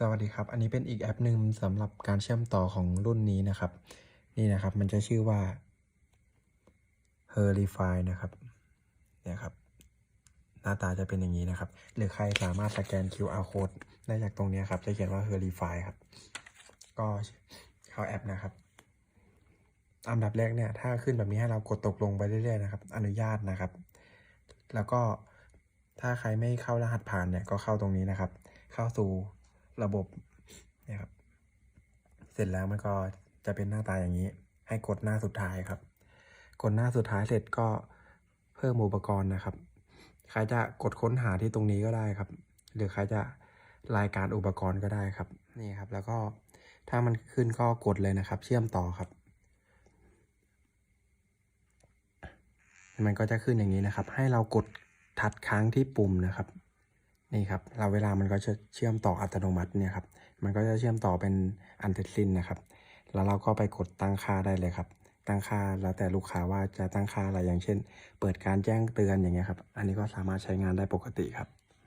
สวัสดีครับ อันนี้เป็นอีกแอปหนึ่งสำหรับการเชื่อมต่อของรุ่นนี้นะครับ นี่นะครับ มันจะชื่อว่า h e r i f y นะครับเนี่ยครับ หน้าตาจะเป็นอย่างนี้นะครับ หรือใครสามารถสแกน QR code ได้จากตรงนี้ครับ จะเขียนว่า h e r i f y ครับ ก็เข้าแอปนะครับ อันดับแรกเนี่ย ถ้าขึ้นแบบนี้ให้เรากดตกลงไปเรื่อยๆนะครับ อนุญาตนะครับ แล้วก็ถ้าใครไม่เข้ารหัสผ่านเนี่ย ก็เข้าตรงนี้นะครับ เข้าสู่ ระบบเนี่ยครับ เสร็จแล้วมันก็จะเป็นหน้าตาอย่างนี้ ให้กดหน้าสุดท้ายครับ กดหน้าสุดท้ายเสร็จก็เพิ่มอุปกรณ์นะครับ ใครจะกดค้นหาที่ตรงนี้ก็ได้ครับ หรือใครจะรายการอุปกรณ์ก็ได้ครับ นี่ครับ แล้วก็ถ้ามันขึ้นก็กดเลยนะครับ เชื่อมต่อครับ มันก็จะขึ้นอย่างนี้นะครับ ให้เรากดทัดค้างที่ปุ่มนะครับ นี่ครับเราเวลามันก็จะเชื่อมต่ออัตโนมัติเนี่ยครับมันก็จะเชื่อมต่อเป็นอันเสร็จสิ้นนะครับ แล้วเราก็ไปกดตั้งค่าได้เลยครับ ตั้งค่าแล้วแต่ลูกค้าว่าจะตั้งค่าอะไรอย่างเช่น เปิดการแจ้งเตือนอย่างเงี้ยครับ อันนี้ก็สามารถใช้งานได้ปกติครับ